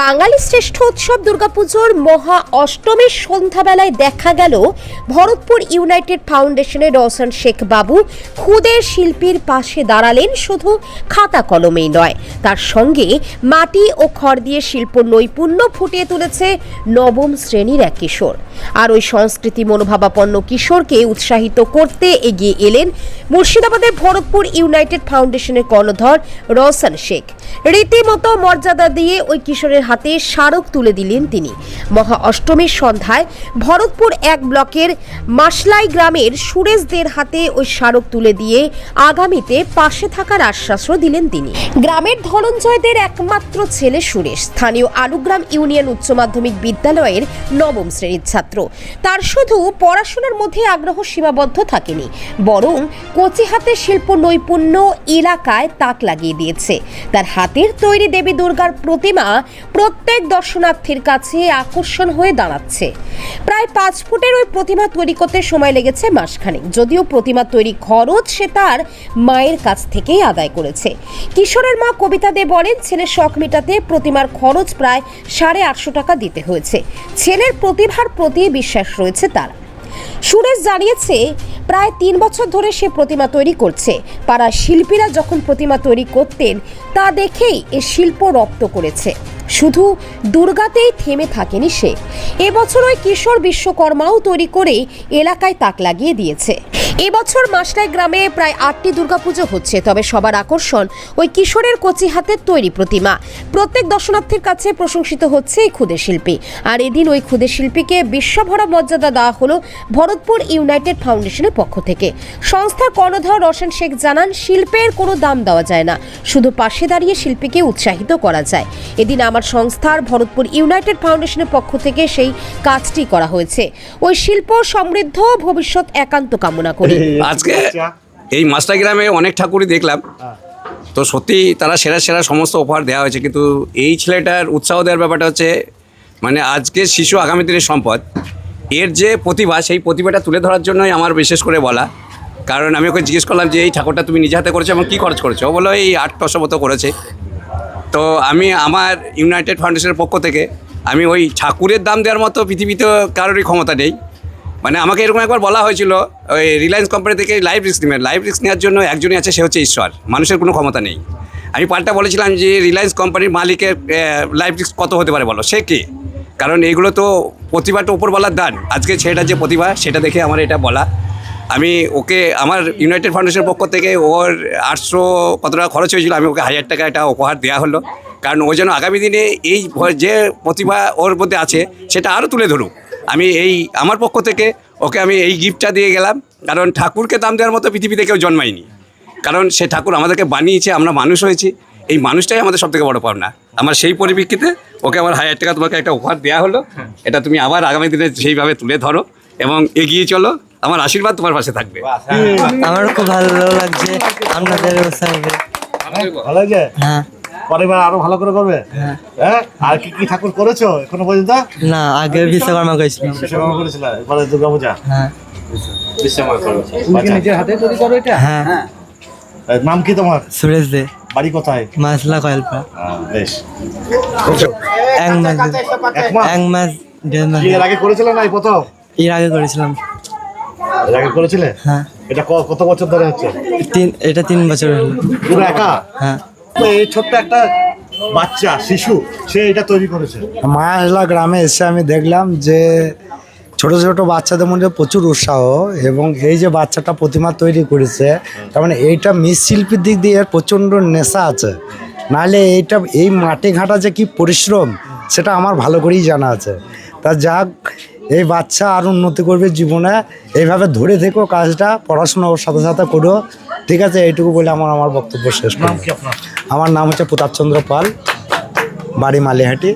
বাঙালি শ্রেষ্ঠ উৎসব দুর্গাপুজোর মহা অষ্টমীর সন্ধ্যাবেলায় দেখা গেল ভরতপুর ইউনাইটেড ফাউন্ডেশনের রওশন শেখ বাবু। খুদের শিল্পীর পাশে দাঁড়ালেন শুধু খাতা কলমেই নয়, তার সঙ্গে মাটি ও খড় দিয়ে শিল্প নৈপুণ্য ফুটিয়ে তুলেছে নবম শ্রেণির এক কিশোর। আর ওই সংস্কৃতি মনোভাবাপন্ন কিশোরকে উৎসাহিত করতে এগিয়ে এলেন মুর্শিদাবাদের ভরতপুর ইউনাইটেড ফাউন্ডেশনের কর্ণধর রওশন শেখ। রীতিমতো মর্যাদা দিয়ে ওই কিশোরের হাতে স্মারক তুলে দিলেন তিনি। মহা অষ্টমীর সন্ধ্যায় ভরতপুর এক ব্লকের মাসলাই গ্রামের সুরেশদের হাতে ওই স্মারক তুলে দিয়ে আগামীতে পাশে থাকার আশ্বাসও দিলেন তিনি। গ্রামের ধনঞ্জয়দের একমাত্র ছেলে সুরেশ, স্থানীয় আলুগ্রাম ইউনিয়ন উচ্চ মাধ্যমিক বিদ্যালয়ের নবম শ্রেণির ছাত্র। তার শুধু পড়াশোনার মধ্যে আগ্রহ সীমাবদ্ধ থাকেনি, বরং কচি হাতে শিল্প নৈপুণ্য এলাকায় তাক লাগিয়ে দিয়েছে। তার হাতের তৈরি দেবী দুর্গার প্রতিমা প্রত্যেক দর্শনার্থীর কাছে আকর্ষণ হয়ে দাঁড়াচ্ছে। প্রায় পাঁচ ফুটের ওই প্রতিমা তৈরি করতে সময় লেগেছে মাসখানেক। যদিও প্রতিমা তৈরি খরচ সে তার মায়ের কাছ থেকেই আদায় করেছে। কিশোরের মা কবিতা দে বলেন, ছেলের শখ মেটাতে প্রতিমার খরচ প্রায় সাড়ে আটশো টাকা দিতে হয়েছে। ছেলের প্রতিভার প্রতি বিশ্বাস রয়েছে তার। সুরেশ জানিয়েছে, প্রায় তিন বছর ধরে সে প্রতিমা তৈরি করছে। পাড়ার শিল্পীরা যখন প্রতিমা তৈরি করতেন, তা দেখেই এ শিল্প রপ্ত করেছে। শুধু দুর্গাতেই থেমে থাকেনি সে। এবছর ওই কিশোর বিশ্বকর্মাও তৈরি করে এলাকায় তাক লাগিয়ে দিয়েছে। এবছর মাসলাই গ্রামে প্রায় আটটি দুর্গাপুজো হচ্ছে, তবে সবার আকর্ষণ ওই কিশোরের কচি হাতের তৈরি প্রতিমা। প্রত্যেক দর্শনার্থীর কাছে প্রশংসিত হচ্ছে এই ক্ষুদে শিল্পী। আর এদিন ওই ক্ষুদে শিল্পীকে বিশ্বভরা মর্যাদা দেওয়া হলো ভরতপুর ইউনাইটেড ফাউন্ডেশনের পক্ষ থেকে। সংস্থার কর্ণধর রোশন শেখ জানান, শিল্পের কোনো দাম দেওয়া যায় না, শুধু পাশে দাঁড়িয়ে শিল্পীকে উৎসাহিত করা যায়। এদিন আমার সংস্থার ভরতপুর ইউনাইটেড ফাউন্ডেশনের পক্ষ থেকে সেই কাজটি করা হয়েছে। ওই শিল্প সমৃদ্ধ, ভবিষ্যৎ একান্ত কামনা করি। আজকে এই মাস্টার গ্রামে অনেক ঠাকুরই দেখলাম। তো সত্যি তারা সেরা সেরা সমস্ত অফার দেওয়া হয়েছে। কিন্তু এই ছেলেটার উৎসাহ দেওয়ার ব্যাপারটা হচ্ছে মানে আজকের শিশু আগামী দিনের সম্পদ। এর যে প্রতিভা সেই প্রতিভাটা তুলে ধরার জন্যই আমার বিশেষ করে বলা। কারণ আমি ওকে জিজ্ঞেস করলাম যে এই ঠাকুরটা তুমি নিজে হাতে করেছ এবং কী খরচ করেছ? ও বলল এই আট দশ মতো করেছে। তো আমি আমার ইউনাইটেড ফাউন্ডেশনের পক্ষ থেকে আমি ওই ঠাকুরের দাম দেওয়ার মতো পৃথিবীতে কারোরই ক্ষমতা নেই। মানে আমাকে এরকম একবার বলা হয়েছিল, ওই রিলায়েন্স কোম্পানি থেকে লাইভ রিস্ক নেবেন। লাইভ রিস্ক নেওয়ার জন্য একজনই আছে, সে হচ্ছে ঈশ্বর। মানুষের কোনো ক্ষমতা নেই। আমি পাল্টা বলেছিলাম যে রিলায়েন্স কোম্পানির মালিকের লাইভ রিস্ক কত হতে পারে বলো? সে কে? কারণ এগুলো তো প্রতিভাটা উপরওয়ালার দান। আজকে ছেলেটার যে প্রতিভা, সেটা দেখে আমার এটা বলা। আমি ওকে, আমার ইউনাইটেড ফাউন্ডেশনের পক্ষ থেকে ওর আটশো কত টাকা খরচ হয়েছিল, আমি ওকে হাজার টাকা একটা উপহার দেওয়া হলো। কারণ ও যেন আগামী দিনে এই যে প্রতিভা ওর মধ্যে আছে, সেটা আরও তুলে ধরুক। আমি এই আমার পক্ষ থেকে ওকে আমি এই গিফটটা দিয়ে গেলাম। কারণ ঠাকুরকে দাম দেওয়ার মতো পৃথিবীতে কেউ জন্মায়নি। কারণ সে ঠাকুর আমাদেরকে বানিয়েছে আমরা মানুষ হয়েছি। এই মানুষটাই আমাদের সব থেকে বড় পাওনা। আমার সেই পরিপ্রেক্ষিতে ওকে আমার হাজার টাকা তোমাকে একটা উপহার দেওয়া হলো। এটা তুমি আবার আগামী দিনে সেইভাবে তুলে ধরো এবং এগিয়ে চলো। আমার আশীর্বাদ তোমার পাশে থাকবে। আমারও খুব ভালো লাগছে। আপনাদের ভালো হ্যাঁ। পরের বার আরও ভালো করে করবে? হ্যাঁ। আর কি কি ঠাকুর করেছ এখনও পর্যন্ত? না আগে বিশ্বকর্মা করেছিলাম বিশ্বকর্মা করেছিল এবারে দুর্গা পূজা হ্যাঁ। বিশ্বকর্মা করেছ নিজের হাতে হ্যাঁ। নাম কি তোমার? সুরেশ দে। বাড়ি কোথায়? মাসলা কয়েলপা। বেশ। এক মাস এক মাস এক মাস দেড় মাস। এর আগে করেছিলে না এই প্রথম? এর আগে করেছিলাম। এর আগে করেছিলে? হ্যাঁ। এটা ক- কত বছর ধরে হচ্ছে? তিন এটা তিন বছর হলো। পুরো একা? হ্যাঁ। তো এই ছোট্ট একটা বাচ্চা, শিশু, সে এটা তৈরি করেছে। মায়াসলা গ্রামে এসে আমি দেখলাম যে ছোট ছোট বাচ্চাদের মধ্যে প্রচুর উৎসাহ এবং এই যে বাচ্চাটা প্রতিমা তৈরি করেছে, তার মানে এইটা মৃৎশিল্পীর দিক দিয়ে প্রচণ্ড নেশা আছে। নাহলে এইটা, এই মাটি ঘাটা যে কি পরিশ্রম, সেটা আমার ভালো করেই জানা আছে। তা যাক, এই বাচ্চা আর উন্নতি করবে জীবনে। এইভাবে ধরে থেকো কাজটা পড়াশোনা ওর সাথে সাথে করো। ঠিক আছে এইটুকু বলে আমার আমার বক্তব্য শেষ নাম কি আপনার? আমার নাম হচ্ছে প্রতাপচন্দ্র পাল বাড়ি মালিহাটি।